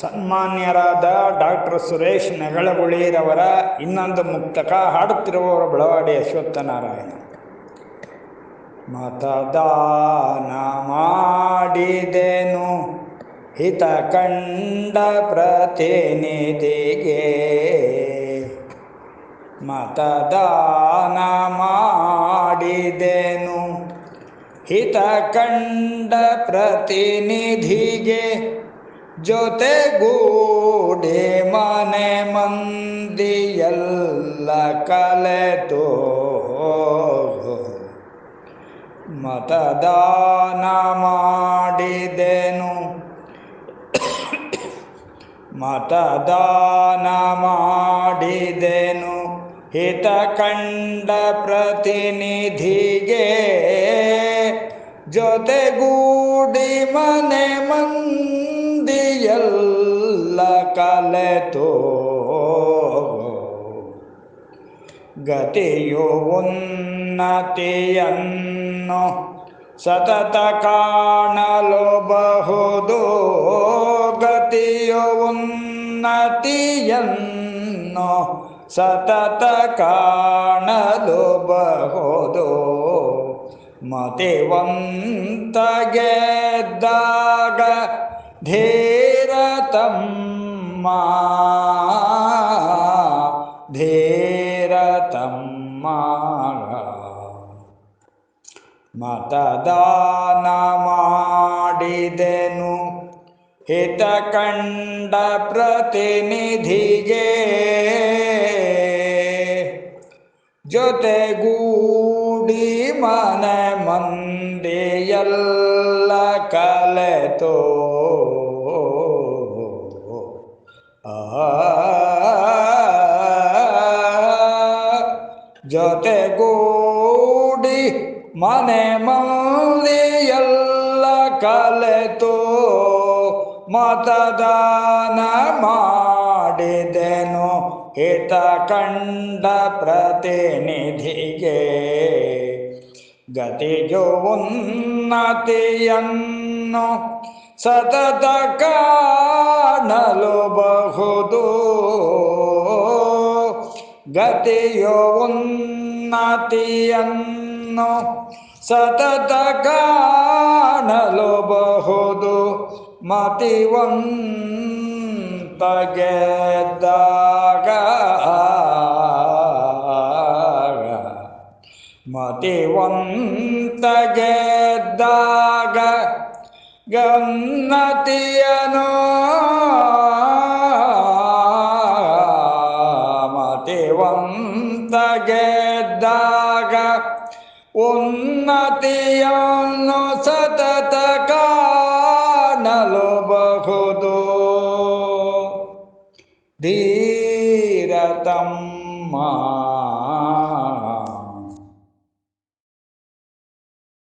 ಸನ್ಮಾನ್ಯರಾದ doctor Suresh ನೆಗಳಗುಳಿರವರ ಇನ್ನೊಂದು ಮುಕ್ತಕ ಹಾಡುತ್ತಿರುವವರ ಬೆಳವಾಡಿ ಅಶ್ವತ್ಥನಾರಾಯಣ. ಮತದಾನ ಮಾಡಿದೆನು, ಹಿತ ಕಂಡ ಪ್ರತಿನಿಧಿಗೆ. ಮತದಾನ ಮಾಡಿದೆನು, ಹಿತ ಕಂಡ ಪ್ರತಿನಿಧಿಗೆ. ಜೊತೆಗೂಡಿ ಮನೆ ಮಂದಿಯಲ್ಲ ಕಲೆತೋ ಮತದಾನ ಮಾಡಿದೆನು. ಮತದಾನ ಮಾಡಿದೆನು. ಹಿತ ಕಂಡ ಪ್ರತಿನಿಧಿಗೆ ಜೊತೆಗೂಡಿ ಮನೆ ಮಂದಿಯಲ್ಲ ಕಲೆತೋ ಗತಿಯೋ ಉನ್ನತಿಯನ್ನು ಸತತ ಕಾಣಲು ಬಹುದು ಗತಿಯೋ ಉನ್ನತಿಯನ್ನು ಸತತ ಕಾಣಲು ಬಹುದು ಮತಿವಂತ ಗೆದ್ದಾಗ ಧೀರ ಮಾ ಮತದಾನ ಮಾಡಿದೆನು. ಹಿತ ಕಂಡ ಪ್ರತಿನಿಧಿಗೆ. ಜೊತೆಗೂಡಿ ಮನೆ ಮಂದೆಯಲ್ಲ ಕಲೆತೋ. ಜೊತೆಗೂಡಿ ಮನೆ ಮಂದಿಯಲ್ಲ ಕಲೆತೋ. ಮತದಾನ ಮಾಡಿದೆನು ಹಿತ ಕಂಡ ಪ್ರತಿನಿಧಿಗೆ ಗತಿಜು ಉನ್ನತಿಯನ್ನು ಸತತ ಕಾಣಲು ಬಹುದು. ಗತಿಯು ಉನ್ನತಿಯನ್ನು ಸತತ ಕಾಣಲು ಬಹುದು. ಮತಿವಂತ ಗೆದ್ದಾಗ ಮತಿವಂತ ಗೆದ್ದಾಗ ಉನ್ನತಿಯನ್ನು ಸತತ ಕಾಣಲು ಬಹುದು ಧೀರ ತಮ್ಮ